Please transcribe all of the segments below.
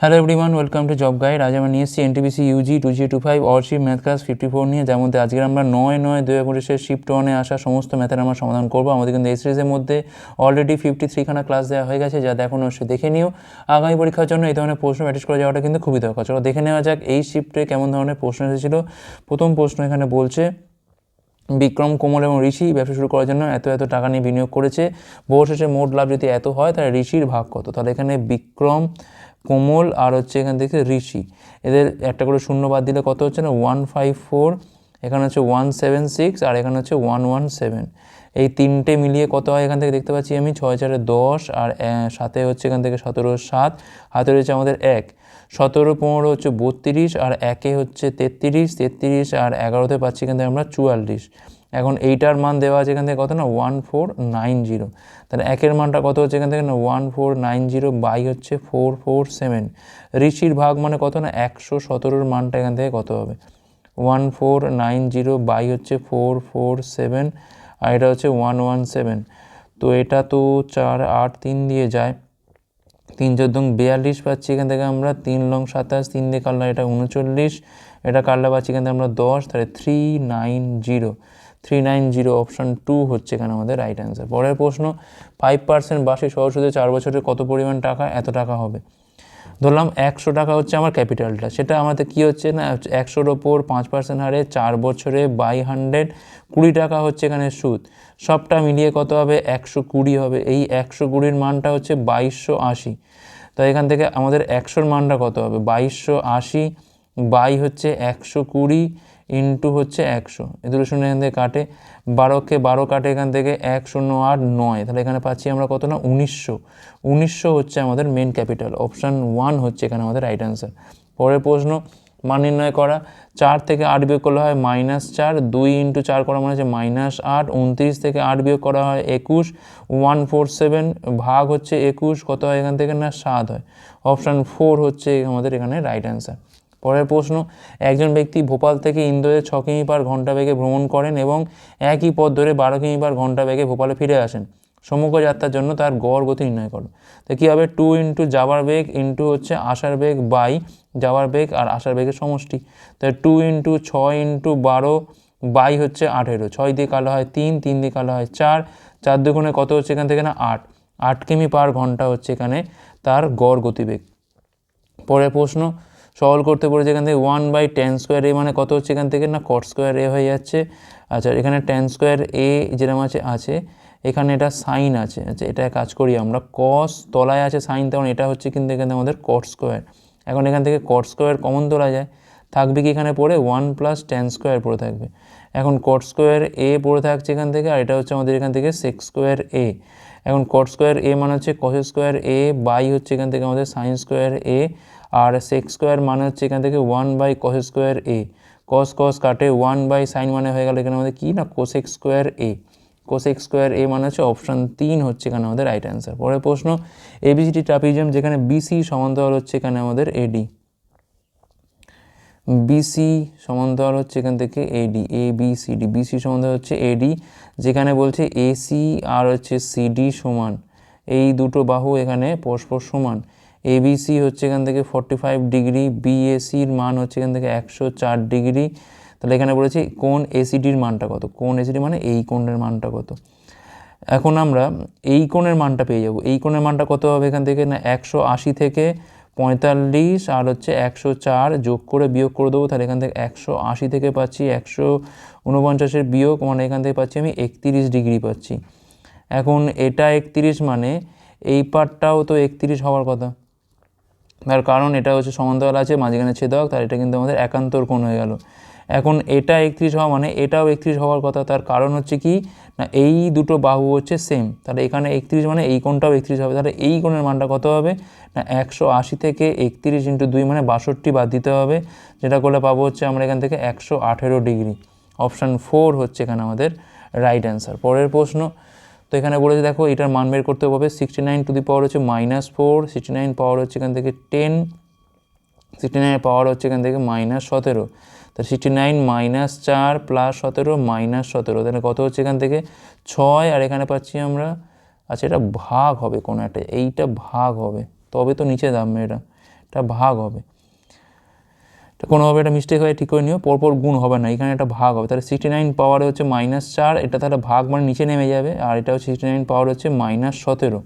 Hello everyone welcome to job guide আজ আমরা নিয়ে এসেছি NTPC UG two G two five অরশিপ math class fifty four নিয়ে যেমন আজকে আমরা নয় নয়, দুই পঁচিশের শিফট ওয়ানে আসা সমস্ত ম্যাথের আমরা সমাধান করব। আমাদের কিন্তু এই সিরিজের মধ্যে অলরেডি ফিফটি থ্রিখানা ক্লাস দেওয়া হয়ে গেছে, যা দেখুন অবশ্যই দেখে নিও। আগামী পরীক্ষার জন্য এই ধরনের প্রশ্ন প্র্যাকটিস করে যাওয়াটা কিন্তু খুবই দরকার। চলো দেখে নেওয়া যাক এই শিফটে কেমন ধরনের প্রশ্ন এসেছিল। প্রথম প্রশ্ন এখানে বলছে, বিক্রম, কোমল এবং ঋষি ব্যবসা শুরু করার জন্য এত এত টাকা নিয়ে বিনিয়োগ করেছে। বহু শেষে মোট লাভ যদি এত হয়, তাহলে ঋষির ভাগ কত? তাহলে এখানে বিক্রম কোমল আর হচ্ছে এখান থেকে ঋষি। এদের একটা করে শূন্য বাদ দিলে কত হচ্ছে না? ওয়ান ফাইভ ফোর, এখানে হচ্ছে ওয়ান সেভেন সিক্স আর এখানে হচ্ছে ওয়ান ওয়ান সেভেন। এই তিনটে মিলিয়ে কত হয় এখান থেকে দেখতে পাচ্ছি আমি? ছয় চারে দশ আর সাথে হচ্ছে এখান থেকে সতেরো সাত, হাতে রয়েছে আমাদের এক। সতেরো, পনেরো হচ্ছে বত্রিশ আর একে হচ্ছে তেত্রিশ তেত্রিশ আর এগারোতে পাচ্ছি এখান থেকে আমরা চুয়াল্লিশ। এখন এইটার মান দেওয়া আছে এখান থেকে কত না? ওয়ান ফোর নাইন জিরো তাহলে একের মানটা কত হচ্ছে এখান থেকে না? One four nine zero by হচ্ছে ফোর ফোর সেভেন ঋষির ভাগ মানে কত না? একশো সতেরোর মানটা এখান থেকে কত হবে? One four nine zero by হচ্ছে ফোর ফোর সেভেন আর এটা হচ্ছে ওয়ান ওয়ান সেভেন তো এটা তো চার আট তিন দিয়ে যায়। তিন চোদ্দ বিয়াল্লিশ পাচ্ছি এখান থেকে আমরা। তিন লং সাতাশ, তিন দিয়ে কাটলাম এটা উনচল্লিশ। এটা কাটলা পাচ্ছি এখান থেকে আমরা দশ, তাহলে three nine zero three nine zero option two হচ্ছে এখানে আমাদের রাইট অ্যান্সার পরের প্রশ্ন ফাইভ পার্সেন্ট বার্ষিক সহজ চার বছরে কত পরিমাণ টাকা? এত টাকা হবে। ধরলাম একশো টাকা হচ্ছে আমার ক্যাপিটালটা সেটা আমাদের কী হচ্ছে না, একশোর ওপর পাঁচ পার্সেন্ট হারে চার বছরে বাই হান্ড্রেড কুড়ি টাকা হচ্ছে এখানে সুদ। সবটা মিলিয়ে কত হবে? একশো কুড়ি হবে। এই একশো কুড়ির মানটা হচ্ছে বাইশশো আশি। তো এখান থেকে আমাদের একশোর মানটা কত হবে? বাইশশো আশি বাই হচ্ছে একশো কুড়ি ইন্টু হচ্ছে একশো। এ দুটো শূন্য এখান থেকে কাটে বারোকে বারো কাটে এখান থেকে এক, শূন্য, আট, নয়। তাহলে এখানে পাচ্ছি আমরা কত না? উনিশশো। উনিশশো হচ্ছে আমাদের মেন ক্যাপিটাল অপশান ওয়ান হচ্ছে এখানে আমাদের রাইট অ্যান্সার পরের প্রশ্ন, মান নির্ণয় করা। চার থেকে আট বিয়োগ করলে হয় মাইনাস চার। দুই ইন্টু চার করা মানে হচ্ছে মাইনাস আট। উনত্রিশ থেকে আট বিয়োগ করা হয় একুশ। ওয়ান ফোর সেভেন ভাগ হচ্ছে একুশ। কত হয় এখান থেকে? না, সাত হয়। অপশান ফোর হচ্ছে আমাদের এখানে রাইট অ্যান্সার পরের প্রশ্ন, একজন ব্যক্তি ভোপাল থেকে ইন্দোরে ছ কিমি পার ঘণ্টা বেগে ভ্রমণ করেন এবং একই পথ ধরে বারো কিমি পার ঘণ্টা বেগে ভোপালে ফিরে আসেন। সমগ্র যাত্রার জন্য তার গড় গতি নির্ণয় করো। তো কী হবে? টু ইন্টু যাওয়ার বেগ ইন্টু হচ্ছে আসার বেগ বাই যাওয়ার বেগ আর আসার বেগের সমষ্টি। তাই টু ইন্টু ছয় ইন্টু বারো বাই হচ্ছে আঠেরো। ছয় দিয়ে কালো হয় তিন তিন দিয়ে কালো হয় চার। চার দুগুণে কত হচ্ছে এখান থেকে না? আট। আট কিমি পার ঘণ্টা হচ্ছে এখানে তার গড় গতিবেগ। পরের প্রশ্ন সলভ করতে পড়েছে এখান থেকে one by tan square A মানে কত হচ্ছে এখান থেকে? না কট স্কোয়ার এ হয়ে যাচ্ছে। আচ্ছা এখানে টেন স্কোয়ার এ যেরকম আছে আছে। এখানে এটা সাইন আছে। আচ্ছা এটা কাজ করি আমরা। কস তলায় আছে সাইন তখন এটা হচ্ছে কিন্তু এখানে আমাদের কট স্কোয়ার এখন এখান থেকে কট স্কোয়ার কমন তোলা যায়। থাকবে কি এখানে পড়ে? ওয়ান প্লাস টেন স্কোয়ার পড়ে থাকবে। এখন কট স্কোয়ার এ পড়ে থাকছে এখান থেকে, আর এটা হচ্ছে আমাদের এখান থেকে সেক্স স্কোয়ার এ এখন কট স্কোয়ার এ মানে হচ্ছে কস স্কোয়ার এ বাই হচ্ছে এখান থেকে আমাদের সাইন স্কোয়ার এ আর সেক্স স্কোয়ার মানে হচ্ছে এখান থেকে one by cos square A cos cos কাটে ওয়ান বাই সাইন মানে হয়ে গেল এখানে আমাদের কী না? Cosec square A cosec square A মানে হচ্ছে অপশান তিন হচ্ছে এখানে আমাদের রাইট অ্যান্সার পরের প্রশ্ন এবিসিটি ট্রাপিজিয়াম যেখানে বিসি সমান্তরাল হচ্ছে এখানে আমাদের এডি বিসি সমান্তরাল হচ্ছে এখান থেকে AD A B C D BC সমান্তরাল হচ্ছে এডি যেখানে বলছে এসি আর হচ্ছে সিডি সমান। এই দুটো বাহু এখানে পরস্পর সমান। এবিসি হচ্ছে এখান থেকে ফর্টি ফাইভ ডিগ্রি বিএসির মান হচ্ছে এখান থেকে একশো চার ডিগ্রি। তাহলে এখানে বলেছি কোন এসিডির মানটা কত? কোন এসিডি মানে এই কোণের মানটা কত? এখন আমরা এই কোণের মানটা পেয়ে যাব। এই কোণের মানটা কত হবে এখান থেকে? না, একশো আশি থেকে পঁয়তাল্লিশ আর হচ্ছে একশো চার যোগ করে বিয়োগ করে দেবো। তাহলে এখান থেকে একশো আশি থেকে পাচ্ছি, একশো উনপঞ্চাশের বিয়োগ মানে এখান থেকে পাচ্ছি আমি একত্রিশ ডিগ্রি পাচ্ছি। এখন এটা একত্রিশ মানে এই পার্টটাও তো একত্রিশ হওয়ার কথা। তার কারণ এটা হচ্ছে সমান্তরাল আছে, মাঝখানে ছেদক, তার এটা কিন্তু আমাদের একান্তর কোণ হয়ে গেল। এখন এটা একত্রিশ হওয়া মানে এটাও একত্রিশ হওয়ার কথা, তার কারণ হচ্ছে কি? না, এই দুটো বাহু হচ্ছে সেম তাহলে এখানে একত্রিশ মানে এই কোণটাও একত্রিশ হবে, তাহলে এই কোণের মানটা কত হবে? না, একশো আশি থেকে একত্রিশ ইন্টু দুই মানে বাষট্টি বাদ দিতে হবে, যেটা করলে পাবো হচ্ছে আমরা এখান থেকে একশো আঠেরো ডিগ্রি। অপশান ফোর হচ্ছে এখানে আমাদের রাইট অ্যান্সার। পরের প্রশ্ন তো এখানে বলেছে, দেখো, এটার মান বের করতে হবে sixty nine to the power হচ্ছে minus four sixty nine power হচ্ছে এখান থেকে টেন সিক্সটি নাইনের পাওয়ার হচ্ছে এখান থেকে মাইনাস সতেরো। তো সিক্সটি নাইন মাইনাস চার প্লাস সতেরো মাইনাস সতেরো। তাহলে কত হচ্ছে এখান থেকে? ছয়, আর এখানে পাচ্ছি আমরা আচ্ছা এটা ভাগ হবে কোনো একটা, এইটা ভাগ হবে। তবে তো নিচে দামবে এটা এটা ভাগ হবে। কোনোভাবে এটা মিস্টেক হয়ে ঠিক করে নিও, পরপর গুণ হবে না, এখানে একটা ভাগ হবে। তাহলে সিক্সটি নাইন পাওয়ারে হচ্ছে মাইনাস চার, এটা তাহলে ভাগ মানে নিচে নেমে যাবে, আর এটা হচ্ছে সিক্সটি নাইন পাওয়ার হচ্ছে মাইনাস সতেরো।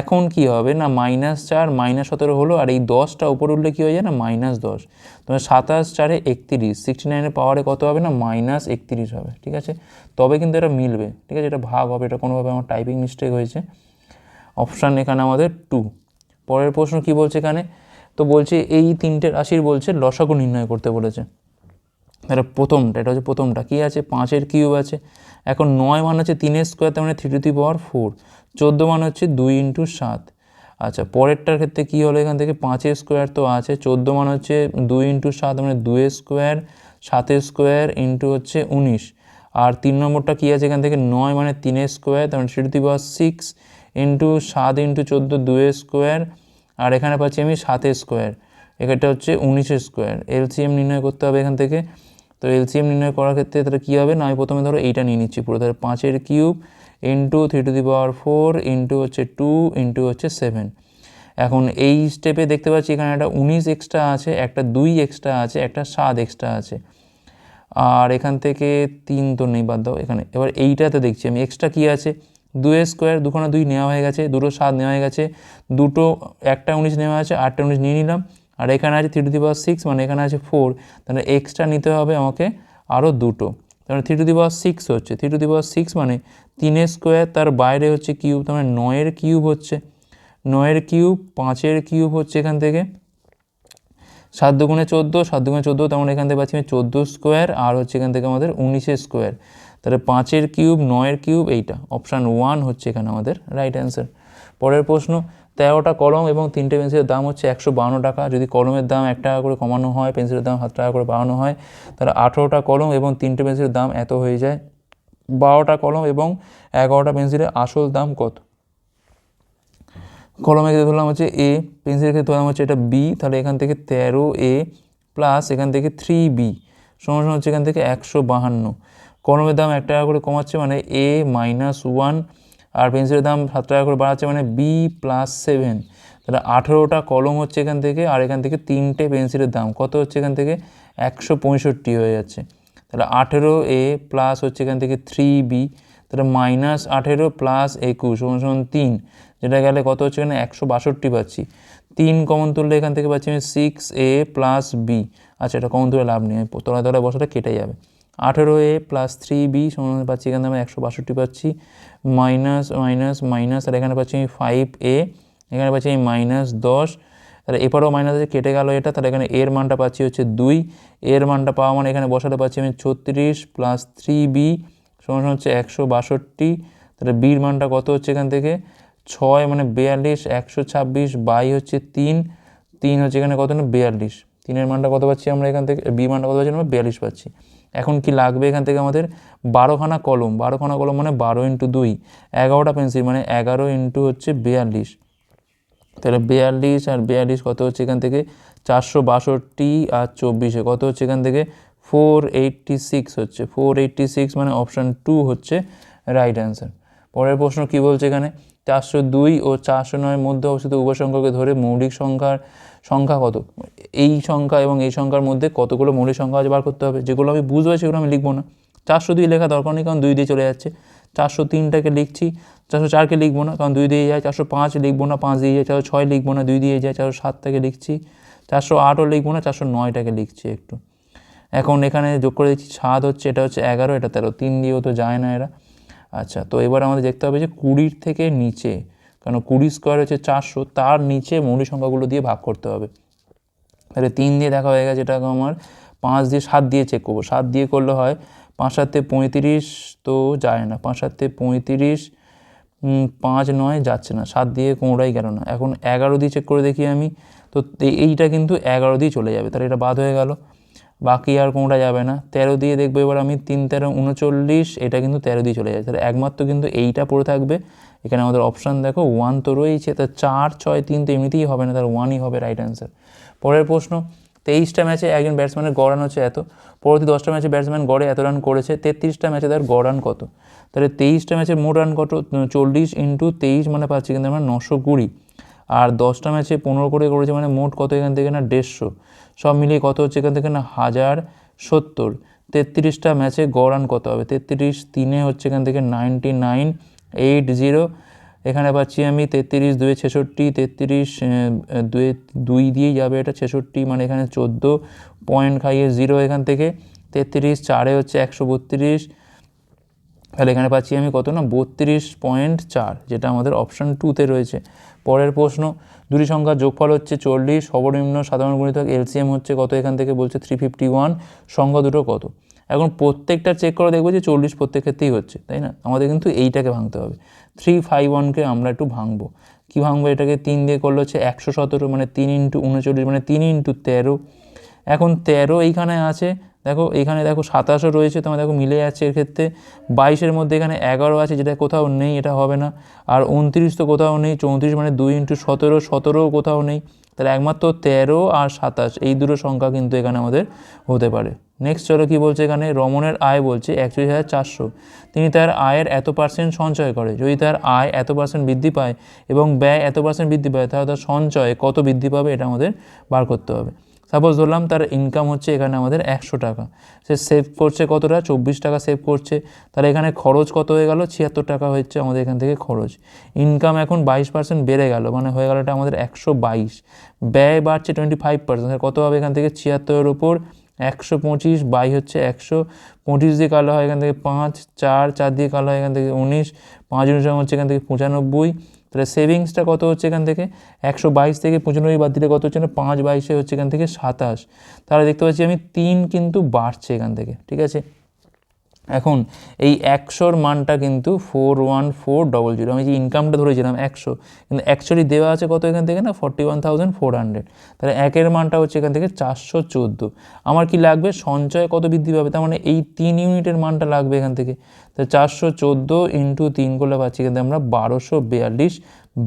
এখন কি হবে না মাইনাস চার মাইনাস সতেরো হলো, আর এই দশটা উপরে উঠলে কী হয়ে যায় না মাইনাস দশ। তোমার সাতাশ চারে একত্রিশ সিক্সটি নাইনের পাওয়ারে কত হবে না মাইনাস একত্রিশ হবে, ঠিক আছে? তবে কিন্তু এটা মিলবে, ঠিক আছে? এটা ভাগ হবে, এটা কোনোভাবে আমার টাইপিং মিস্টেক হয়েছে। অপশান এখানে আমাদের টু পরের প্রশ্ন কি বলছে এখানে? তো বলছে, এই তিনটে রাশির বলছে লসাগু নির্ণয় করতে বলেছে। তাহলে প্রথমটা, এটা হচ্ছে প্রথমটা। কী আছে? পাঁচের কিউব আছে। এখন নয় মান হচ্ছে তিনের স্কোয়ার তার মানে three to the power four চোদ্দ মান হচ্ছে দুই ইন্টু সাত। আচ্ছা পরেরটার ক্ষেত্রে কী হলো এখান থেকে? পাঁচের স্কোয়ার তো আছে। চোদ্দ মান হচ্ছে দুই ইন্টু সাত মানে দুয়ের স্কোয়ার সাতের স্কোয়ার ইন্টু হচ্ছে উনিশ। আর তিন নম্বরটা কী আছে এখান থেকে? নয় মানে তিনের স্কোয়ার তার মানে three to the power six into সাত ইন্টু চোদ্দ দুয়ের স্কোয়ার আর এখানে পাচ্ছি আমি সাতের স্কোয়ার। এখানটা হচ্ছে উনিশের স্কোয়ার। এলসিএম নির্ণয় করতে হবে এখান থেকে। তো এলসিএম নির্ণয় করার ক্ষেত্রে তাহলে কী হবে? না, আমি প্রথমে ধরো এইটা নিয়ে নিচ্ছি পুরো। তাহলে পাঁচের cube into three to the power four into হচ্ছে টু ইন্টু হচ্ছে সেভেন। এখন এই স্টেপে দেখতে পাচ্ছি এখানে একটা উনিশ এক্সট্রা আছে, একটা দুই এক্সট্রা আছে, একটা সাত এক্সট্রা আছে। আর এখান থেকে তিন তো নেই, বাদ দাও। এখানে এবার এইটাতে দেখছি আমি এক্সট্রা কী আছে? দুয়ের স্কোয়ার, দুখানা দুই নেওয়া হয়ে গেছে, দুটো সাত নেওয়া হয়ে গেছে, দুটো একটা উনিশ নেওয়া আছে, আটটা উনিশ নিয়ে নিলাম, আর এখানে আছে three to the power six মানে এখানে আছে ফোর তাহলে এক্সট্রা নিতে হবে আমাকে আরও দুটো। তাহলে three to the power six হচ্ছে three to the power six মানে তিনের স্কোয়ার, তার বাইরে হচ্ছে কিউব তার মানে নয়ের কিউব হচ্ছে। নয়ের কিউব পাঁচের কিউব হচ্ছে এখান থেকে। সাত দুগুণে চোদ্দ, সাত দুগুণে চোদ্দ তেমন এখান থেকে পাচ্ছি আমি চোদ্দ স্কোয়ার, আর হচ্ছে এখান থেকে আমাদের উনিশের স্কোয়ার। তাহলে পাঁচের কিউব, নয়ের কিউব এইটা। অপশান ওয়ান হচ্ছে এখানে আমাদের রাইট অ্যান্সার পরের প্রশ্ন, তেরোটা কলম এবং তিনটে পেন্সিলের দাম হচ্ছে একশো বাহান্ন টাকা। যদি কলমের দাম এক টাকা করে কমানো হয়, পেন্সিলের দাম সাত টাকা করে বাড়ানো হয়, তাহলে আঠেরোটা কলম এবং তিনটে পেন্সিলের দাম এত হয়ে যায়। বারোটা কলম এবং এগারোটা পেন্সিলের আসল দাম কত? কলমের ক্ষেত্রে ধরলাম হচ্ছে এ পেন্সিলের ক্ষেত্রে ধরলাম হচ্ছে এটা বি তাহলে এখান থেকে তেরো এ প্লাস এখান থেকে থ্রি বি সমান হচ্ছে এখান থেকে একশো বাহান্ন। কলমের দাম এক টাকা করে কমাচ্ছে মানে এ মাইনাস ওয়ান আর পেন্সিলের দাম সাত টাকা করে বাড়াচ্ছে মানে বি প্লাস সেভেন তাহলে আঠেরোটা কলম হচ্ছে এখান থেকে আর এখান থেকে তিনটে পেন্সিলের দাম। কত হচ্ছে এখান থেকে? একশো পঁয়ষট্টি হয়ে যাচ্ছে। তাহলে আঠেরো এ প্লাস হচ্ছে এখান থেকে থ্রি বি তাহলে মাইনাস আঠেরো প্লাস একুশ সমান তিন। যেটা গেলে কত হচ্ছে এখানে? একশো বাষট্টি পাচ্ছি। তিন কমন তুললে এখান থেকে পাচ্ছি আমি সিক্স এ প্লাস বি আচ্ছা এটা কমন তুলে লাভ নেই। তোলা তোলা বসাটা কেটে যাবে। আঠেরো এ প্লাস থ্রি বি সমান পাচ্ছি এখানে আমি একশো বাষট্টি পাচ্ছি। মাইনাস মাইনাস মাইনাস আর এখানে পাচ্ছি আমি ফাইভ এ এখানে পাচ্ছি আমি মাইনাস দশ। তাহলে এপারেও মাইনাস আছে কেটে গেল এটা, তাহলে এখানে এর মানটা পাচ্ছি হচ্ছে দুই। এর মানটা পাওয়া মানে এখানে বসাতে পাচ্ছি আমি ছত্রিশ প্লাস থ্রি বি সমান হচ্ছে একশো বাষট্টি। তাহলে বির মানটা কত হচ্ছে এখান থেকে? ছয় মানে বিয়াল্লিশ, একশো ছাব্বিশ বাই হচ্ছে তিন। তিন হচ্ছে এখানে কত না? বিয়াল্লিশ। তিনের মানটা কত পাচ্ছি আমরা এখান থেকে? বি মানটা কত পাচ্ছি? আমরা বিয়াল্লিশ পাচ্ছি। এখন কি লাগবে এখান থেকে আমাদের? বারোখানা কলম। বারোখানা কলম মানে বারো ইন্টু দুই। এগারোটা পেন্সিল মানে এগারো ইন্টু হচ্ছে বিয়াল্লিশ। তাহলে বিয়াল্লিশ আর বিয়াল্লিশ কত হচ্ছে এখান থেকে? চারশো বাষট্টি আর চব্বিশে। কত হচ্ছে এখান থেকে? ফোর এইটটি সিক্স হচ্ছে। ফোর এইটটি সিক্স মানে অপশান টু হচ্ছে রাইট অ্যান্সার। পরের প্রশ্ন কী বলছে এখানে? চারশো দুই ও চারশো নয়ের মধ্যে অবস্থিত উভয় সংখ্যাকে ধরে মৌলিক সংখ্যার, সংখ্যা কত? এই সংখ্যা এবং এই সংখ্যার মধ্যে কতগুলো মৌলিক সংখ্যা আছে বার করতে হবে। যেগুলো আমি বুঝব সেগুলো আমি লিখব না। চারশো দুই লেখা দরকার নেই, কারণ দুই দিয়ে চলে যাচ্ছে। চারশো তিনটাকে লিখছি, চারশো চারকে লিখব না, কারণ দুই দিয়ে যায়। চারশো পাঁচ লিখব না, পাঁচ দিয়ে যায়। চারশো ছয় লিখব না, দুই দিয়ে যায়। চারশো সাতটাকে লিখছি, চারশো আটও লিখব না, চারশো নয়টাকে লিখছি একটু। এখন এখানে যোগ করে দিচ্ছি, সাত হচ্ছে, এটা হচ্ছে এগারো, এটা তেরো। তিন দিয়েও তো যায় না এরা। আচ্ছা তো এবার আমাদের দেখতে হবে যে কুড়ির থেকে নিচে, কারণ কুড়ি স্কোয়ার হচ্ছে চারশো, তার নিচে মৌলিক সংখ্যাগুলো দিয়ে ভাগ করতে হবে। তাহলে তিন দিয়ে দেখা হয়ে গেছে এটাকে আমার পাঁচ দিয়ে সাত দিয়ে চেক করব। সাত দিয়ে করলে হয় পাঁচ সাতে পঁয়ত্রিশ তো যায় না, পাঁচ সাতে পঁয়ত্রিশ পাঁচ নয় যাচ্ছে না, সাত দিয়ে কোনোটাই গেল না। এখন এগারো দিয়ে চেক করে দেখি আমি, তো এইটা কিন্তু এগারো দিয়ে চলে যাবে, তাহলে এটা বাদ হয়ে গেল। বাকি আর কোনোটা যাবে না। তেরো দিয়ে দেখব এবার আমি, তিন, তেরো, উনচল্লিশ, এটা কিন্তু তেরো দিয়ে চলে যাবে তাহলে একমাত্র কিন্তু এইটা পড়ে থাকবে। এখানে আমাদের অপশান দেখো ওয়ান তো রয়েছে, তা চার, ছয়, তিন তো এমনিতেই হবে না তার ওয়ানই হবে রাইট অ্যান্সার পরের প্রশ্ন, তেইশটা ম্যাচে একজন ব্যাটসম্যানের গড় রান হচ্ছে এত, পরবর্তী দশটা ম্যাচে ব্যাটসম্যান গড়ে এত রান করেছে, তেত্রিশটা ম্যাচে তার গড় রান কত? তাহলে তেইশটা ম্যাচে মোট রান কত? চল্লিশ ইন্টু তেইশ মানে পাচ্ছি কিন্তু আমরা নশো কুড়ি। আর দশটা ম্যাচে পনেরো করে করেছে মানে মোট কত এখান থেকে না? দেড়শো। সব মিলিয়ে কত হচ্ছে এখান থেকে না? হাজার সত্তর। তেত্রিশটা ম্যাচে গড় রান কত হবে? তেত্রিশ তিনে হচ্ছে এখান থেকে নাইনটি নাইন এইট জিরো এখানে পাচ্ছি আমি তেত্রিশ, দুয়ে ছেষট্টি, তেত্রিশ দুয়ে দুই দিয়েই যাবে এটা, ছেষট্টি মানে এখানে চোদ্দ পয়েন্ট খাইয়ে জিরো এখান থেকে, তেত্রিশ চারে হচ্ছে একশো বত্রিশ। তাহলে এখানে পাচ্ছি আমি কত না? বত্রিশ পয়েন্ট চার, যেটা আমাদের অপশান টুতে রয়েছে। পরের প্রশ্ন, দুটি সংখ্যার যোগফল হচ্ছে চল্লিশ, সর্বনিম্ন সাধারণ গুণিতক এলসিএম হচ্ছে কত? এখান থেকে বলছে থ্রি ফিফটি ওয়ান সংখ্যা দুটো কত? এখন প্রত্যেকটা চেক করে দেখব যে চল্লিশ প্রত্যেক ক্ষেত্রেই হচ্ছে, তাই না? আমাদের কিন্তু এইটাকে ভাঙতে হবে। থ্রি ফাইভ ওয়ানকে আমরা একটু ভাঙবো। কী ভাঙবো? এটাকে তিন দিয়ে করলে হচ্ছে একশো সতেরো মানে তিন ইন্টু উনচল্লিশ মানে তিন ইন্টু তেরো। এখন তেরো এইখানে আছে, দেখো এখানে দেখো সাতাশও রয়েছে, তোমার দেখো মিলে যাচ্ছে এর ক্ষেত্রে। বাইশের মধ্যে এখানে এগারো আছে, যেটা কোথাও নেই, এটা হবে না। আর উনত্রিশ তো কোথাও নেই, চৌত্রিশ মানে দুই ইন্টু সতেরো, সতেরোও কোথাও নেই। তাহলে একমাত্র তেরো আর সাতাশ, এই দুটো সংখ্যা কিন্তু এখানে আমাদের হতে পারে। নেক্সট চলো কী বলছে এখানে? রমনের আয় বলছে একচল্লিশ হাজার চারশো। তিনি তার আয়ের এত পার্সেন্ট সঞ্চয় করে। যদি তার আয় এত পার্সেন্ট বৃদ্ধি পায় এবং ব্যয় এত পার্সেন্ট বৃদ্ধি পায়, তাহলে তার সঞ্চয় কত বৃদ্ধি পাবে এটা আমাদের বার করতে হবে। সাপোজ ধরলাম তার ইনকাম হচ্ছে এখানে আমাদের একশো টাকা। সে সেভ করছে কতটা? চব্বিশ টাকা সেভ করছে। তাহলে এখানে খরচ কত হয়ে গেল? ছিয়াত্তর টাকা হচ্ছে আমাদের এখান থেকে খরচ। ইনকাম এখন বাইশ পার্সেন্ট বেড়ে গেল মানে হয়ে গেল এটা আমাদের একশো বাইশ। ব্যয় বাড়ছে টোয়েন্টি ফাইভ পার্সেন্ট কত হবে এখান থেকে? ছিয়াত্তরের ওপর একশো পঁচিশ বাই হচ্ছে একশো পঁচিশ দিয়ে কালো হয় এখান থেকে পাঁচ, চার চার দিয়ে কালো হয় এখান থেকে উনিশ, পাঁচ উনিশ হচ্ছে এখান থেকে পঁচানব্বই। তাহলে সেভিংসটা কত হচ্ছে এখান থেকে? একশো বাইশ থেকে পঁচানব্বই বাদ দিলে কত হচ্ছে না? পাঁচ বাইশে হচ্ছে এখান থেকে সাতাশ। তাহলে দেখতে পাচ্ছি আমি তিন কিন্তু বাড়ছে এখান থেকে, ঠিক আছে? এখন এই একশোর মানটা কিন্তু four one four double zero, আমি যে ইনকামটা ধরেছিলাম একশো, কিন্তু অ্যাকচুয়ালি দেওয়া আছে কত এখান থেকে না? Forty one thousand four hundred তাহলে একের মানটা হচ্ছে এখান থেকে চারশো চোদ্দ। আমার কি লাগবে? সঞ্চয় কত বৃদ্ধি পাবে? তার মানে এই তিন ইউনিটের মানটা লাগবে এখান থেকে। তাহলে চারশো চোদ্দ ইন্টু তিন করলে পাচ্ছি কিন্তু আমরা বারোশো বিয়াল্লিশ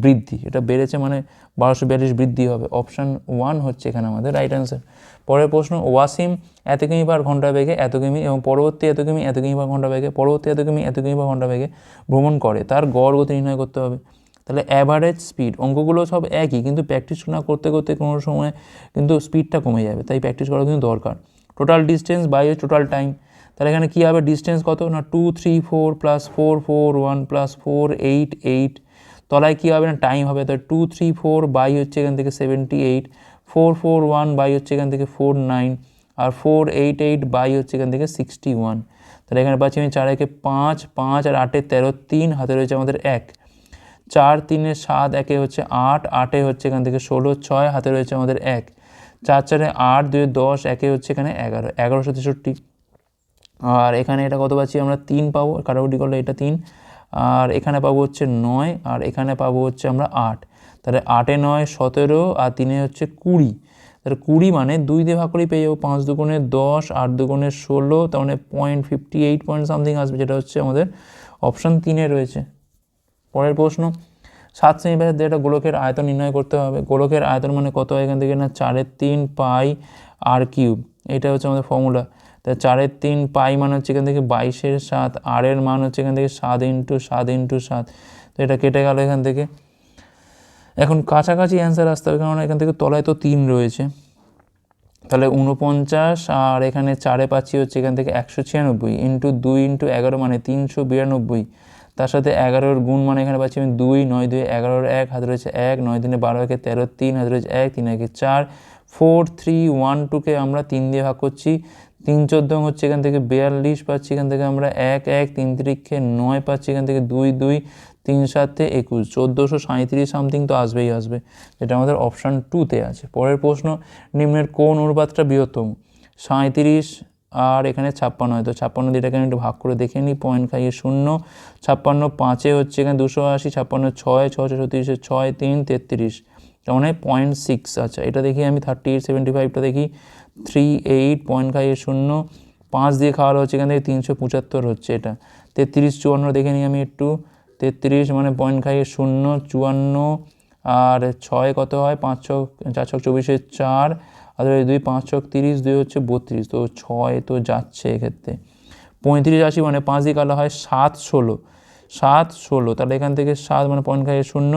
বৃদ্ধি। এটা বেড়েছে মানে বারোশো বিয়াল্লিশ বৃদ্ধি হবে। অপশান ওয়ান হচ্ছে এখানে আমাদের রাইট অ্যান্সার পরের প্রশ্ন, ওয়াসিম এত কিমি পার ঘণ্টা বেগে এত কিমি এবং পরবর্তী এত কিমি এত কিমি পার ঘণ্টা বেগে, পরবর্তী এত কিমি এত কিমি পার ঘণ্টা বেগে ভ্রমণ করে। তার গড় গতি নির্ণয় করতে হবে। তাহলে অ্যাভারেজ স্পিড অঙ্কগুলো সব একই, কিন্তু প্র্যাকটিস না করতে করতে কোনো সময় কিন্তু স্পিডটা কমে যাবে। তাই প্র্যাকটিস করা কিন্তু দরকার। Total distance by total time তাহলে এখানে কী হবে? ডিস্টেন্স কত? না two three four plus four four one plus four eight eight তলায় কী হবে? না টাইম হবে। তাহলে টু থ্রি ফোর বাই হচ্ছে এখান থেকে seventy eight four four one by হচ্ছে এখান থেকে ফোর নাইন আর ফোর এইট এইট বাই হচ্ছে এখান থেকে সিক্সটি ওয়ান তাহলে এখানে পাচ্ছি আমি চার একে পাঁচ পাঁচ আর আটে তেরো, তিন হাতে রয়েছে আমাদের এক। চার, তিনে সাত, একে হচ্ছে আট, আটে হচ্ছে এখান থেকে ষোলো, ছয় হাতে রয়েছে আমাদের এক। চার, চারে আট দুই দশ, একে হচ্ছে এখানে এগারো, এগারোশো তেষট্টি। আর এখানে এটা কত পাচ্ছি আমরা? তিন পাবো, কাটাকুটি করলে এটা তিন। আর এখানে পাবো হচ্ছে নয়, আর এখানে পাবো হচ্ছে আমরা আট। তাহলে আটে নয় সতেরো আর তিনে হচ্ছে কুড়ি। তাহলে কুড়ি মানে দুই দিয়ে ভাগ করেই পেয়ে যাব পাঁচ দুগুণে দশ, আট দুগুণে ষোলো, তার মানে point fifty eight point something আসবে, যেটা হচ্ছে আমাদের অপশান তিনে রয়েছে। পরের প্রশ্ন, সাত সেমি ব্যাসার্ধে একটা গোলকের আয়তন নির্ণয় করতে হবে। গোলকের আয়তন মানে কত? হয় এখান থেকে না, চারের তিন পাই আর কিউব এটা হচ্ছে আমাদের ফর্মুলা তা চারের তিন পাই মান হচ্ছে এখান থেকে বাইশের সাত, আরের মান হচ্ছে এখান থেকে সাত ইন্টু সাত ইন্টু সাত। তো এটা কেটে গেল এখান থেকে। এখন কাছাকাছি অ্যান্সার আসতে হবে কারণ এখান থেকে তলায় তো তিন রয়েছে। তাহলে উনপঞ্চাশ আর এখানে চারে পাচ্ছি হচ্ছে এখান থেকে একশো ছিয়ানব্বই ইন্টু দুই ইন্টু এগারো মানে তিনশো বিরানব্বই। তার সাথে এগারোর গুণ মানে এখানে পাচ্ছি আমি দুই, নয় দুই এগারোর এক, হাতে রয়েছে এক, নয় দিনে বারো, একে তেরো, তিন, হাতে রয়েছে এক, তিন, একে চার ফোর থ্রি ওয়ান টুকে আমরা তিন দিয়ে ভাগ করছি। তিন চোদ্দ হচ্ছে এখান থেকে বিয়াল্লিশ পাচ্ছি এখান থেকে আমরা এক এক, তিন তিরিক্ষে নয় পাচ্ছি এখান থেকে দুই দুই তিন সাতে একুশ, চোদ্দোশো সাঁত্রিশ সামথিং তো আসবেই আসবে। যেটা আমাদের অপশান টুতে আছে। পরের প্রশ্ন, নিম্নের কোন অনুপাতটা বৃহত্তম? সাঁত্রিশ আর এখানে ছাপ্পান্ন হয়তো ছাপ্পান্ন দিয়ে এটাকে আমি একটু ভাগ করে দেখে নিই। পয়েন্ট খাইয়ে শূন্য। ছাপ্পান্ন পাঁচে হচ্ছে এখানে দুশো আশি, ছাপ্পান্ন ছয় ছশো ছত্রিশে ছয়, তিন তেত্রিশ। তার মানে পয়েন্ট সিক্স আচ্ছা এটা দেখি আমি থার্টি এইট সেভেন্টি ফাইভটা দেখি। থ্রি এইট পয়েন্ট খাইয়ে শূন্য। পাঁচ দিয়ে খাওয়ানো হচ্ছে এখান থেকে তিনশো পঁচাত্তর হচ্ছে এটা। তেত্রিশ, চুয়ান্ন দেখে নিই আমি একটু। তেত্রিশ মানে পয়েন্ট খাইয়ে শূন্য, চুয়ান্ন, আর ছয় কত হয়? পাঁচ ছক, চার ছক চব্বিশে চার, আর দুই পাঁচ ছক তিরিশ, দুই হচ্ছে বত্রিশ, তো ছয় তো যাচ্ছে এক্ষেত্রে। পঁয়ত্রিশ আশি মানে পাঁচ দিয়ে কালো হয় সাত ষোলো সাত ষোলো, তাহলে এখান থেকে সাত মানে পয়েন্ট খাইয়ে শূন্য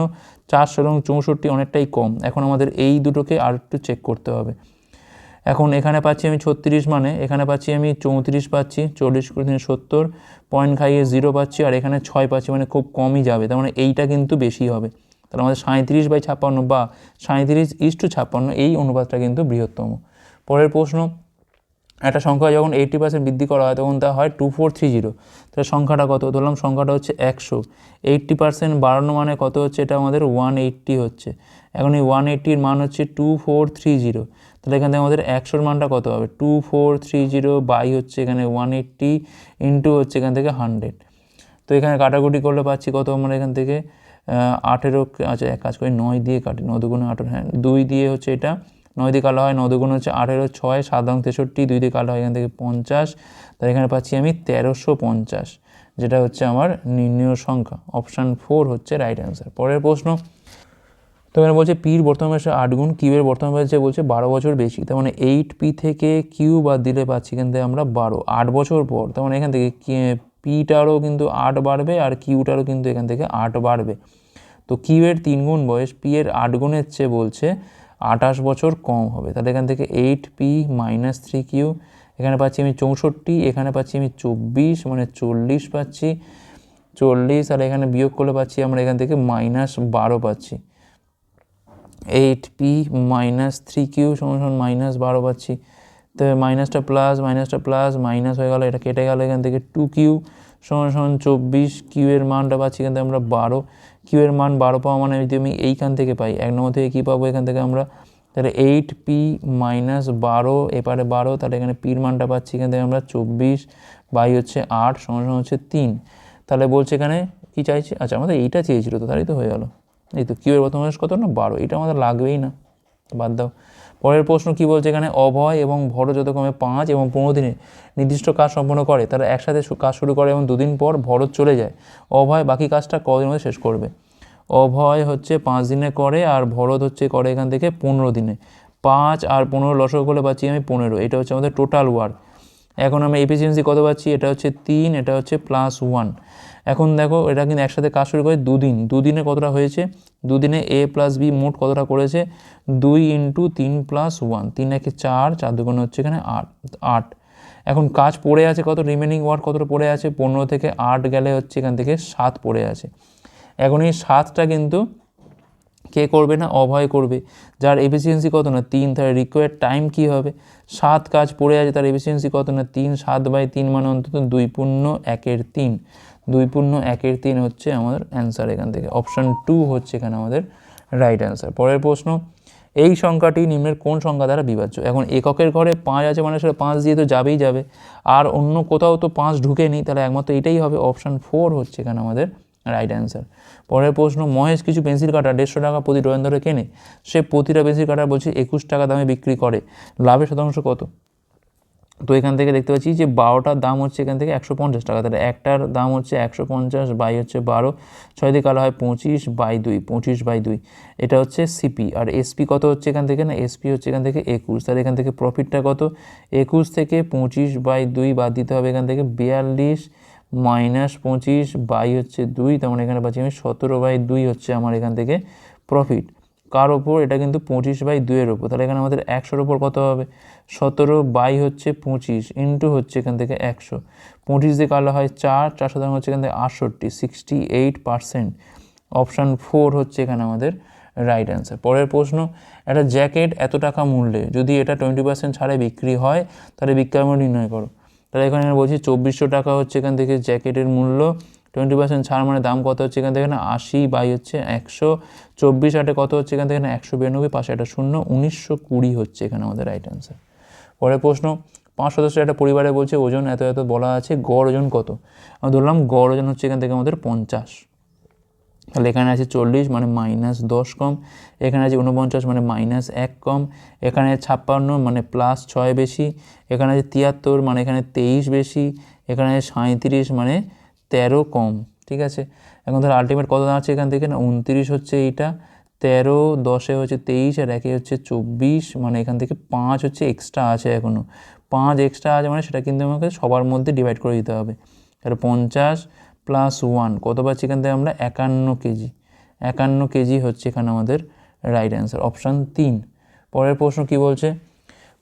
চারশো এবং চৌষট্টি অনেকটাই কম। এখন আমাদের এই দুটোকে আর একটু চেক করতে হবে। এখন এখানে পাচ্ছি আমি ছত্রিশ মানে এখানে পাচ্ছি আমি চৌত্রিশ পাচ্ছি, চল্লিশ করে তিন সত্তর, পয়েন্ট খাইয়ে জিরো পাচ্ছি, আর এখানে ছয় পাচ্ছি মানে খুব কমই যাবে, তার মানে এইটা কিন্তু বেশি হবে। তাহলে আমাদের সাঁত্রিশ বাই ছাপ্পান্ন বা সাঁত্রিশ ইস টু ছাপ্পান্ন, এই অনুপাতটা কিন্তু বৃহত্তম। পরের প্রশ্ন, একটা সংখ্যা যখন এইটটি পার্সেন্ট বৃদ্ধি করা হয়, তখন তা হয় টু ফোর থ্রি জিরো। তাহলে সংখ্যাটা কত? ধরলাম সংখ্যাটা হচ্ছে একশো। এইটটি পার্সেন্ট বাড়ানো মানে কত হচ্ছে? এটা আমাদের ওয়ান এইট্টি হচ্ছে। এখন এই ওয়ান এইট্টির মান হচ্ছে টু ফোর থ্রি জিরো তাহলে এখান থেকে আমাদের একশোর মানটা কত হবে? Two four three zero by হচ্ছে এখানে ওয়ান এইট্টি ইন্টু হচ্ছে এখান থেকে হান্ড্রেড তো এখানে কাটাকুটি করলে পাচ্ছি কত আমরা এখান থেকে? আঠেরো আচ্ছা এক কাজ করি, নয় দিয়ে কাটি ন আঠেরো হ্যাঁ দুই দিয়ে হচ্ছে এটা, নয় দিয়ে কালো হয় ন হচ্ছে আঠেরো, ছয়, সাত তেষট্টি, দুই দিয়ে কালো হয় এখান থেকে পঞ্চাশ। তাহলে এখানে পাচ্ছি আমি তেরোশো পঞ্চাশ, যেটা হচ্ছে আমার নির্ণয় সংখ্যা। অপশান ফোর হচ্ছে রাইট অ্যান্সার পরের প্রশ্ন তো এখানে বলছে পির বর্তমান বয়সে আট গুণ কিউয়ের বর্তমান বয়সে বলছে বারো বছর বেশি। তার মানে এইট পি থেকে কিউ বাদ দিলে পাচ্ছি এখান থেকে আমরা বারো। আট বছর পর, তার মানে এখান থেকে পিটারও কিন্তু আট বাড়বে আর কিউটারও কিন্তু এখান থেকে আট বাড়বে। তো কিউয়ের তিন গুণ বয়স পি এর আট গুণের চেয়ে বলছে আঠাশ বছর কম হবে। তাহলে এখান থেকে eight P minus three Q এখানে পাচ্ছি আমি চৌষট্টি, এখানে পাচ্ছি আমি চব্বিশ মানে চল্লিশ পাচ্ছি। চল্লিশ আর এখানে বিয়োগ করলে পাচ্ছি আমরা এখান থেকে মাইনাস বারো পাচ্ছি। Eight P minus three Q সমান সমান মাইনাস বারো পাচ্ছি। তো মাইনাসটা প্লাস মাইনাসটা প্লাস মাইনাস হয়ে গেল, এটা কেটে গেল এখান থেকে টু কিউ সমান সমান চব্বিশ কিউ এর মানটা পাচ্ছি এখান থেকে আমরা বারো। কিউ এর মান বারো পাওয়া মানে যদি আমি এইখান থেকে পাই, এক নম্বর থেকে কী পাবো এখান থেকে আমরা? তাহলে এইট পি মাইনাস বারো, এপারে বারো, তাহলে এখানে পির মানটা পাচ্ছি এখান থেকে আমরা চব্বিশ, বাই হচ্ছে আট, সমান সমান হচ্ছে তিন। তাহলে বলছে এখানে কী চাইছে? আচ্ছা আমাদের এইটা চেয়েছিল তো, তাহলেই তো হয়ে গেল। এই তো কিউয়ের প্রথম বয়স কত? না, বারো। এটা আমাদের লাগবেই না। বাদ দাও। পরের প্রশ্ন কি বলছে এখানে? অভয় এবং ভর যথাক্রমে পাঁচ এবং পনেরো দিনে নির্দিষ্ট কাজ সম্পন্ন করে। তারা একসাথে কাজ শুরু করে এবং দুদিন পর ভরত চলে যায়। অভয় বাকি কাজটা কদিনের মধ্যে শেষ করবে? অভয় হচ্ছে পাঁচ দিনে করে আর ভরত হচ্ছে করে এখান থেকে পনেরো দিনে। পাঁচ আর পনেরো লসক করলে পাচ্ছি আমি পনেরো। এটা হচ্ছে আমাদের টোটাল ওয়ার্ক এখন আমরা এফিসিয়েন্সি কত পাচ্ছি? এটা হচ্ছে তিন, এটা হচ্ছে প্লাস ওয়ান এখন দেখো, এটা কিন্তু একসাথে কাজ শুরু করে দুদিন। দুদিনে কতটা হয়েছে? দুদিনে এ প্লাস বি মোট কতটা করেছে? দুই ইন্টু তিন প্লাস ওয়ান তিন একে চার চার দুগুণে হচ্ছে এখানে আট আট। এখন কাজ পড়ে আছে কত? রিমেনিং ওয়ার্ক কতটা পড়ে আছে? পনেরো থেকে আট গেলে হচ্ছে এখান থেকে সাত পড়ে আছে। এখন এই সাতটা কিন্তু কে করবে না? অভয় করবে। যার এফিসিয়েন্সি কত না? তিন। তার রিকোয়ার্ড টাইম কি হবে? সাত কাজ পড়ে আছে, তার এফিসিয়েন্সি কত না? তিন। সাত বাই তিন মানে অন্তত দুই পূর্ণ একের তিন। দুই পূর্ণ একের তিন হচ্ছে আমাদের অ্যান্সার এখান থেকে। অপশান টু হচ্ছে এখানে আমাদের রাইট অ্যান্সার পরের প্রশ্ন, এই সংখ্যাটি নিম্নের কোন সংখ্যা দ্বারা বিভাজ্য? এখন এককের ঘরে পাঁচ আছে মানে সেটা পাঁচ দিয়ে তো যাবেই যাবে। আর অন্য কোথাও তো পাঁচ ঢুকে নেই তাহলে একমাত্র এটাই হবে। অপশান ফোর হচ্ছে এখানে আমাদের রাইট অ্যান্সার পরের প্রশ্ন, মহেশ কিছু পেন্সিল কাটার দেড়শো টাকা প্রতি ডজন ধরে কেনে। সে প্রতিটা পেন্সিল কাটার বলছে একুশ টাকা দামে বিক্রি করে। লাভের শতাংশ কত? তো এখান থেকে দেখতে পাচ্ছি যে বারোটার দাম হচ্ছে এখান থেকে একশো পঞ্চাশ টাকা। তাহলে একটার দাম হচ্ছে একশো পঞ্চাশ বাই হচ্ছে বারো। ছয় দিয়ে কালো হয় পঁচিশ বাই দুই, পঁচিশ বাই দুই। এটা হচ্ছে সিপি আর এসপি কত হচ্ছে এখান থেকে না? এসপি হচ্ছে এখান থেকে একুশ। তাহলে এখান থেকে প্রফিটটা কত? একুশ থেকে পঁচিশ বাই দুই বাদ দিতে হবে এখান থেকে বিয়াল্লিশ মাইনাস পঁচিশ, বাই হচ্ছে দুই তেমন এখানে পাচ্ছি আমি সতেরো বাই দুই হচ্ছে আমার এখান থেকে প্রফিট কার ওপর এটা কিন্তু পঁচিশ বাই দুইয়ের ওপর তাহলে এখানে আমাদের একশোর ওপর কত হবে? সতেরো বাই হচ্ছে পঁচিশ ইন্টু হচ্ছে এখান থেকে একশো। পঁচিশ দিয়ে কালো হয় চার চার শতাংশ হচ্ছে এখান থেকে আটষট্টি sixty eight percent option four হচ্ছে এখানে আমাদের রাইট অ্যান্সার পরের প্রশ্ন, একটা জ্যাকেট এত টাকা মূল্যে, যদি এটা টোয়েন্টি পার্সেন্ট ছাড়ে বিক্রি হয়, তাহলে বিক্রয় মূল্য নির্ণয় করো। তাহলে এখানে বলছি চব্বিশশো টাকা হচ্ছে এখান থেকে জ্যাকেটের মূল্য। টোয়েন্টি পার্সেন্ট ছাড় মানে দাম কত হচ্ছে এখান থেকে না? আশি বাই হচ্ছে একশো। চব্বিশ আটে কত হচ্ছে এখান থেকে না? একশো বিরানব্বই, পাশে একটা শূন্য, উনিশশো কুড়ি হচ্ছে এখানে আমাদের রাইট অ্যান্সার পরের প্রশ্ন, পাঁচ সদস্য একটা পরিবারে বলছে, ওজন এত এত বলা আছে, গড় ওজন কত? আমি ধরলাম গড় ওজন হচ্ছে এখান থেকে আমাদের পঞ্চাশ। তাহলে এখানে আছে চল্লিশ মানে মাইনাস দশ কম, এখানে আছে উনপঞ্চাশ মানে মাইনাস এক কম, এখানে ছাপ্পান্ন মানে প্লাস ছয় বেশি, এখানে আছে তিয়াত্তর মানে এখানে তেইশ বেশি, এখানে আছে সাঁত্রিশ মানে তেরো কম, ঠিক আছে? এখন ধর আলটিমেট কত দাঁড়াচ্ছে এখান থেকে? না উনত্রিশ হচ্ছে এইটা, তেরো দশে হচ্ছে তেইশ আর একে হচ্ছে চব্বিশ মানে এখান থেকে পাঁচ হচ্ছে এক্সট্রা আছে এখনও পাঁচ এক্সট্রা আছে মানে সেটা কিন্তু আমাকে সবার মধ্যে ডিভাইড করে দিতে হবে। তাহলে পঞ্চাশ প্লাস ওয়ান কত পাচ্ছি এখান থেকে আমরা? একান্ন কেজি। একান্ন কেজি হচ্ছে এখানে আমাদের রাইট অ্যান্সার অপশান তিন। পরের প্রশ্ন কি বলছে?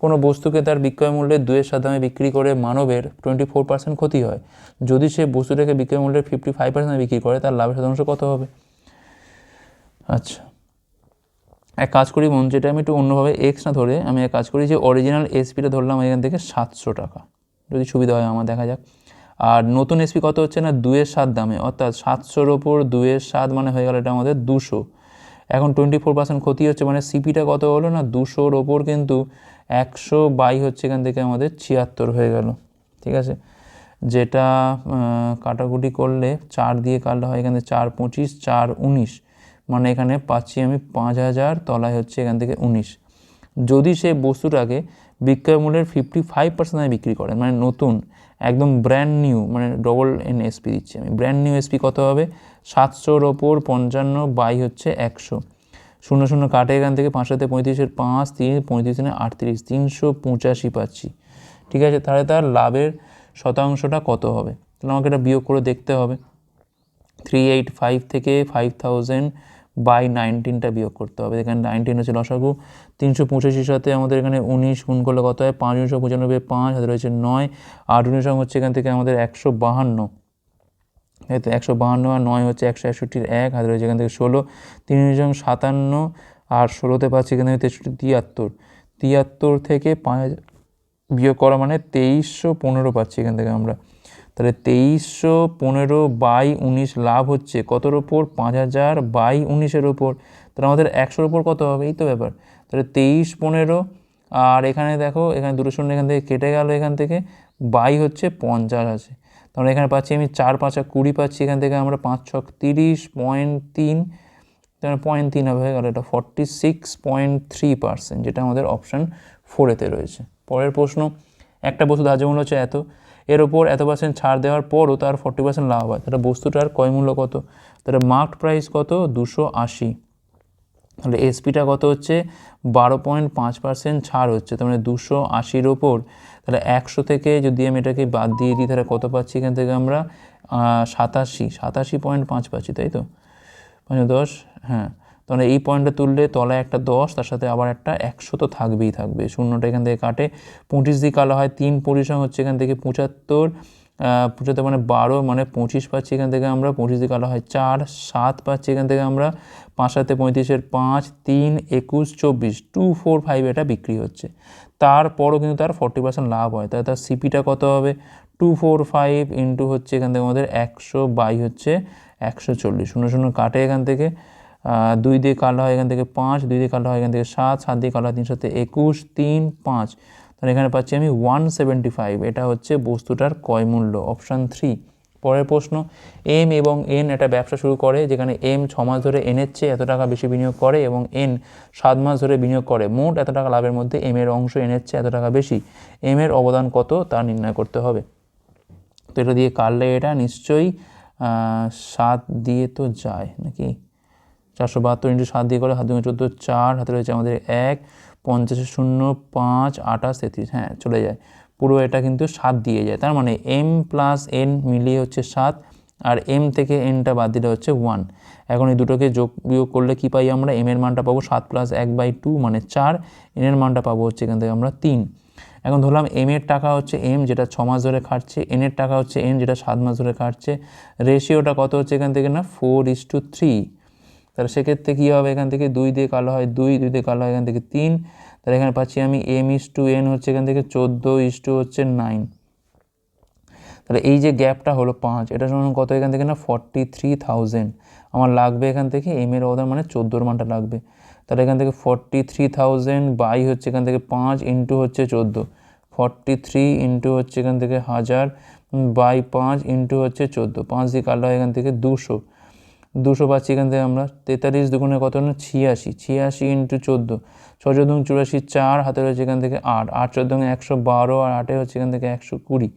কোনো বস্তুকে তার বিক্রয় মূল্যে দুয়ের সাত দামে বিক্রি করে মানবের টোয়েন্টি ফোর পার্সেন্ট ক্ষতি হয়। যদি সে বস্তুটাকে বিক্রয় মূল্যের ফিফটি ফাইভ পার্সেন্ট বিক্রি করে, তার লাভের শতাংশ কত হবে? আচ্ছা। এক কাজ করি মন যেটা আমি একটু অন্যভাবে এক্স না ধরে আমি এক কাজ করি যে অরিজিনাল এসপিটা ধরলাম এখান থেকে সাতশো টাকা। যদি সুবিধা হয় আমার, দেখা যাক। আর নতুন এসপি কত হচ্ছে না? দুয়ের সাত দামে। অর্থাৎ সাতশোর ওপর দুয়ের সাত মানে হয়ে গেল এটা আমাদের দুশো। এখন টোয়েন্টি ফোর পার্সেন্ট ক্ষতি হচ্ছে মানে সিপিটা কত হলো না? দুশোর ওপর কিন্তু একশো বাই হচ্ছে এখান থেকে আমাদের ছিয়াত্তর হয়ে গেল। ঠিক আছে? যেটা কাটাকুটি করলে চার দিয়ে কাটলে হয় এখানে চার পঁচিশ, চার উনিশ। মানে এখানে পাচ্ছি আমি পাঁচ হাজার, তলায় হচ্ছে এখান থেকে উনিশ। যদি সে বস্তুটাকে বিক্রয় মূল্যের ফিফটি ফাইভ পার্সেন্ট বিক্রি করেন মানে নতুন একদম ব্র্যান্ড নিউ মানে ডবল এন এসপি দিচ্ছি আমি। ব্র্যান্ড নিউ এসপি কত হবে? সাতশোর ওপর পঞ্চান্ন বাই হচ্ছে একশো। শূন্য শূন্য কাটে এখান থেকে পাঁচশোতে পঁয়ত্রিশের পাঁচ, তিন, পঁয়ত্রিশ তিনে আটত্রিশ, তিনশো পঁচাশি পাচ্ছি। ঠিক আছে, তাহলে তার লাভের শতাংশটা কত হবে? তাহলে আমাকে এটা বিয়োগ করে দেখতে হবে। থ্রি এইট ফাইভ থেকে ফাইভ থাউজেন্ড বাই নাইনটিনটা বিয়োগ করতে হবে। এখানে নাইনটিন হচ্ছে লসাগু, তিনশো পঁচাশির সাথে আমাদের এখানে উনিশ গুণ করলে কত হয়? পাঁচ উনিশশো পঁচানব্বই, পাঁচ, হাতে রয়েছে নয় আট উনিশ হচ্ছে এখান থেকে আমাদের একশো বাহান্ন। এই তো একশো বাহান্ন আর নয় হচ্ছে একশো একষট্টির এক, হাতে রয়েছে এখান থেকে ষোলো, তিন উনিশ সাতান্ন, আর ষোলোতে পাচ্ছি এখান থেকে তেষট্টি, তিয়াত্তর। তিয়াত্তর থেকে পাঁচ হাজার বিয়োগ করা মানে তেইশশো পনেরো পাচ্ছি এখান থেকে আমরা। তাহলে তেইশশো পনেরো বাই উনিশ লাভ হচ্ছে কতর ওপর পাঁচ হাজার বাই উনিশের ওপর তাহলে আমাদের একশোর ওপর কত হবে? এই তো ব্যাপার। তাহলে তেইশ পনেরো, আর এখানে দেখো, এখানে দুটো শূন্য এখান থেকে কেটে গেল এখান থেকে, বাই হচ্ছে পঞ্চাশ আছে। তাহলে এখানে পাচ্ছি আমি চার পাঁচা কুড়ি পাচ্ছি, এখান থেকে আমরা পাঁচ ছক তিরিশ পয়েন্ট তিন, তাহলে পয়েন্ট তিন হবে, হয়ে গেল এটা forty six point three percent যেটা আমাদের অপশান ফোরেতে রয়েছে। পরের প্রশ্ন, একটা বস্তু মূল্য হচ্ছে এত। এর ওপর এত পার্সেন্ট ছাড় দেওয়ার পরও তার ফর্টি পার্সেন্ট লাভ হয়। তাহলে বস্তুটার ক্রয় মূল্য কত? তাহলে মার্কড প্রাইস কত? দুশো আশি। তাহলে এসপিটা কত হচ্ছে? বারো পয়েন্ট পাঁচ পার্সেন্ট ছাড় হচ্ছে, তার মানে দুশো আশির ওপর তাহলে একশো থেকে যদি আমি এটাকে বাদ দিয়ে দিই, তাহলে কত পাচ্ছি এখান থেকে আমরা? সাতাশি সাতাশি পয়েন্ট পাঁচ পাচ্ছি, তাই তো? পাঁচ দশ হ্যাঁ। তাহলে এই পয়েন্টটা তুললে তলায় একটা দশ, তার সাথে আবার একটা একশো তো থাকবেই থাকবে। শূন্যটা এখান থেকে কাটে। পঁচিশ দিয়ে কালো হয় তিন পরিসং হচ্ছে এখান থেকে পঁচাত্তর। পঁচাত্তর মানে বারো মানে পঁচিশ পাচ্ছি এখান থেকে আমরা। পঁচিশ দিয়ে কালো হয় চার, সাত পাচ্ছি এখান থেকে আমরা। পাঁচ সাথে পঁয়ত্রিশের পাঁচ, তিন, একুশ, চব্বিশ টু ফোর ফাইভ এটা বিক্রি হচ্ছে। তারপরও কিন্তু তার ফর্টি পার্সেন্ট লাভ হয়। তাহলে তার সিপিটা কত হবে? টু ফোর ফাইভ ইন্টু হচ্ছে এখান থেকে আমাদের একশো, বাই হচ্ছে একশো চল্লিশ। শূন্য শূন্য কাটে এখান থেকে। দুই দিয়ে কালো হয় এখান থেকে পাঁচ, দুই দিয়ে কালো হয় এখান থেকে সাত সাত দিয়ে কালো হয় তিন সাথে একুশ, তিন, পাঁচ। তাহলে এখানে পাচ্ছি আমি ওয়ান সেভেন্টি ফাইভ এটা হচ্ছে বস্তুটার ক্রয় মূল্য অপশান থ্রি পরের প্রশ্ন এম এবং এন একটা ব্যবসা শুরু করে, যেখানে এম ছ মাস ধরে এনের চেয়ে এত টাকা বেশি বিনিয়োগ করে এবং এন সাত মাস ধরে বিনিয়োগ করে। মোট এত টাকা লাভের মধ্যে এম এর অংশ এনের চেয়ে এত টাকা বেশি। এম এর অবদান কত তা নির্ণয় করতে হবে। তো এটা দিয়ে কাটলে এটা নিশ্চয়ই সাত দিয়ে তো যায় নাকি? চারশো বাহাত্তর ইন্টু সাত দিয়ে করে হাত দুই চোদ্দ, চার, হাতে রয়েছে আমাদের এক, পঞ্চাশে শূন্য, পাঁচ, আঠাশ, তেত্রিশ হ্যাঁ চলে যায়। পুরো এটা কিন্তু সাত দিয়ে যায়। তার মানে এম প্লাস এন মিলিয়ে হচ্ছে সাত, আর এম থেকে এনটা বাদ দিলে হচ্ছে ওয়ান এখন এই দুটোকে যোগ বিয়োগ করলে কী পাই আমরা? এম এর মানটা পাবো সাত প্লাস এক বাই টু মানে চার। এন এর মানটা পাবো হচ্ছে এখান থেকে আমরা তিন। এখন ধরলাম এম এর টাকা হচ্ছে এম যেটা ছ মাস ধরে খাটছে। এন এর টাকা হচ্ছে এন যেটা সাত মাস ধরে খাটছে। রেশিওটা কত হচ্ছে এখান থেকে না? ফোর ইস টু থ্রি তাহলে সেক্ষেত্রে কী হবে এখান থেকে দুই দিয়ে কালো হয় দুই দুই দিয়ে কালো হয় এখান থেকে তিন। তাহলে এখানে পাচ্ছি আমি এম ইস টু এন হচ্ছে এখান থেকে চোদ্দ ইস টু হচ্ছে নাইন তাহলে এই যে গ্যাপটা হলো পাঁচ, এটা সমান কত এখান থেকে না? ফর্টি থ্রি থাউজেন্ড আমার লাগবে এখান থেকে এম এর অবদান মানে চোদ্দোর মানটা লাগবে। তাহলে এখান থেকে ফর্টি থ্রি থাউজেন্ড বাই হচ্ছে এখান থেকে পাঁচ ইন্টু হচ্ছে চোদ্দ। ফর্টি থ্রি ইন্টু হচ্ছে এখান থেকে হাজার বাই পাঁচ ইন্টু হচ্ছে চোদ্দ। পাঁচ দিয়ে কালো হয় এখান থেকে দুশো। দুশো পাচ্ছি এখান থেকে আমরা তেতাল্লিশ দুগুণে কত না ছিয়াশি। ছিয়াশি ইন্টু চোদ্দ। ছশো দুগুণ চুরাশি চার, হাতে রয়েছে এখান থেকে আট। আট চোদ্দ একশো বারো আর আটে হচ্ছে এখান থেকে একশো কুড়ি।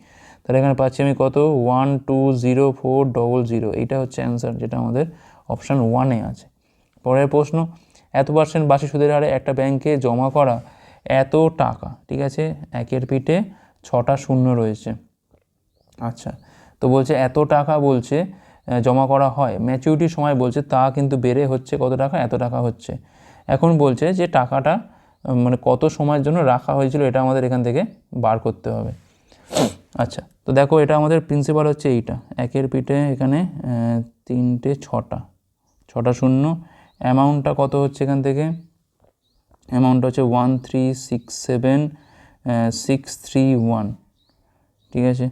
তাহলে এখানে পাচ্ছি আমি কত? One, two, zero, four, double, zero. এইটা হচ্ছে অ্যান্সার যেটা আমাদের অপশান ওয়ানে আছে। পরের প্রশ্ন, এত পার্সেন্ট বাসি সুদের হারে একটা ব্যাংকে জমা করা এত টাকা? ঠিক আছে? একের পিঠে ছটা শূন্য রয়েছে। আচ্ছা তো বলছে এত টাকা বলছে জমা করা হয়। ম্যাচিউরিটির সময় বলছে তা কিন্তু বেড়ে হচ্ছে কত টাকা? এত টাকা হচ্ছে। এখন বলছে যে টাকাটা মানে কত সময়ের জন্য রাখা হয়েছিল এটা আমাদের এখান থেকে বার করতে হবে। আচ্ছা তো দেখো এটা আমাদের প্রিন্সিপাল হচ্ছে এইটা। একের পিঠে এখানে তিনটে ছটা। ছটা শূন্য। অ্যামাউন্টটা কত হচ্ছে এখান থেকে? অ্যামাউন্টটা হচ্ছে one three six seven six three one ঠিক আছে?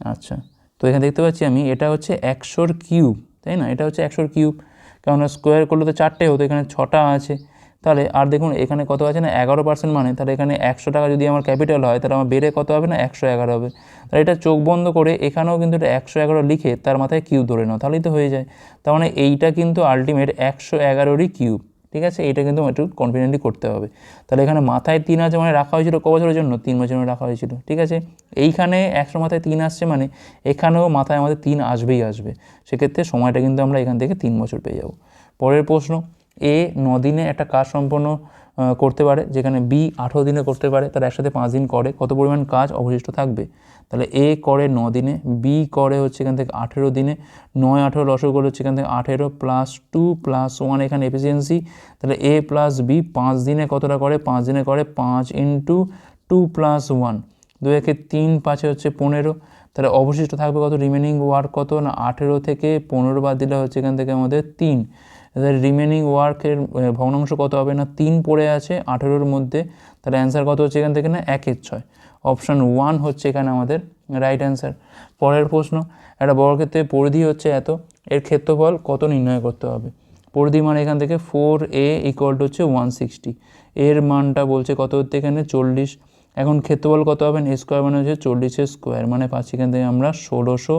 আচ্ছা। তো এখানে দেখতে পাচ্ছি আমি, এটা হচ্ছে একশোর কিউব, তাই না? এটা হচ্ছে একশোর কিউব। কেননা স্কোয়ার করলে তো চারটে হতো, এখানে ছটা আছে। তাহলে, আর দেখুন, এখানে কত আছে না? এগারো পার্সেন্ট মানে তাহলে এখানে একশো টাকা যদি আমার ক্যাপিটাল হয়, তাহলে আমার বেড়ে কত হবে না? একশো এগারো হবে। তাহলে এটা চোখ বন্ধ করে এখানেও কিন্তু এটা একশো এগারো লিখে তার মাথায় কিউব ধরে নাও, তাহলেই তো হয়ে যায়। তার মানে এইটা কিন্তু আলটিমেট একশো এগারোরই কিউব। ঠিক আছে? এটা কিন্তু একটু কনফিডেন্টলি করতে হবে। তাহলে এখানে মাথায় তিন আছে মানে রাখা হয়েছিল ক বছরের জন্য? তিন বছরের রাখা হয়েছিল, ঠিক আছে? এইখানে একশো মাথায় তিন আসছে মানে এখানেও মাথায় আমাদের তিন আসবেই আসবে। সেক্ষেত্রে সময়টা কিন্তু আমরা এখান থেকে তিন বছর পেয়ে যাব। পরের প্রশ্ন, এ নদিনে একটা কাজ সম্পন্ন করতে পারে, যেখানে বি আঠেরো দিনে করতে পারে, তার একসাথে পাঁচ দিন করে, কত পরিমাণ কাজ অবশিষ্ট থাকবে? তাহলে এ করে ন দিনে বি করে হচ্ছে এখান থেকে আঠেরো দিনে, নয়, আঠেরো লসগোল হচ্ছে এখান থেকে আঠেরো প্লাস টু প্লাস ওয়ান এখানে এফিসিয়েন্সি তাহলে এ প্লাস বি পাঁচ দিনে কতটা করে? পাঁচ দিনে করে পাঁচ ইন্টু টু প্লাস ওয়ান দু একে তিন পাঁচে হচ্ছে পনেরো। তাহলে অবশিষ্ট থাকবে কত? রিমেনিং ওয়ার্ক কত? না, আঠেরো থেকে পনেরো বাদ দিলে হচ্ছে এখান থেকে আমাদের তিন। তাহলে রিমেনিং ওয়ার্কের ভগ্নাংশ কত হবে না? তিন পড়ে আছে, আঠেরোর মধ্যে। তাহলে অ্যান্সার কত হচ্ছে এখান থেকে না? একের ছয়। অপশান ওয়ান হচ্ছে এখানে আমাদের রাইট অ্যান্সার পরের প্রশ্ন, একটা বর্গক্ষেত্রে পরিধি হচ্ছে এত, এর ক্ষেত্রফল কত নির্ণয় করতে হবে? পরিধি মানে এখান থেকে ফোর এ ইকুয়াল টু হচ্ছে ওয়ান সিক্সটি এর মানটা বলছে কত হচ্ছে এখানে? চল্লিশ। এখন ক্ষেত্রফল কত হবে? এ স্কোয়ার মানে হচ্ছে চল্লিশের স্কোয়ার মানে পাচ্ছি এখান থেকে আমরা ষোলোশো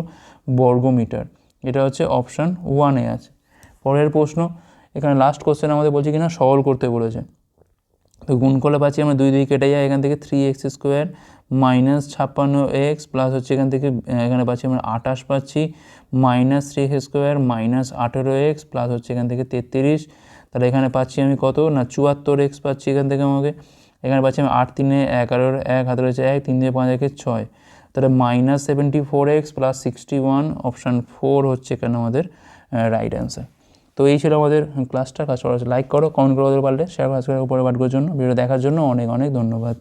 বর্গমিটার। এটা হচ্ছে অপশান ওয়ানে আছে। পরের প্রশ্ন, এখানে লাস্ট কোশ্চেন আমাদের বলছে কিনা, সরল করতে বলেছে। তো গুণ করলে পাচ্ছি আমরা দুই দুই কেটে যায়, এখান থেকে থ্রি এক্স স্কোয়ার মাইনাস ছাপ্পান্ন এক্স প্লাস হচ্ছে এখান থেকে এখানে পাচ্ছি আমরা আঠাশ পাচ্ছি minus three X square minus আঠেরো এক্স প্লাস হচ্ছে এখান থেকে তেত্রিশ। তাহলে এখানে পাচ্ছি আমি কত? না, চুয়াত্তর এক্স পাচ্ছি এখান থেকে আমাকে। এখানে পাচ্ছি আমি আট তিনে এগারোর এক হাতে রয়েছে এক, তিন দিয়ে পাঁচ, একে ছয়। তাহলে minus seventy four X plus sixty one option four হচ্ছে এখানে আমাদের রাইট অ্যান্সার তো এই ছিল আমাদের ক্লাসটা ক্লাস লাইক করো কমেন্ট করো পারলে শেয়ার করে উপরে পাঠকর জন্য। ভিডিও দেখার জন্য অনেক অনেক ধন্যবাদ।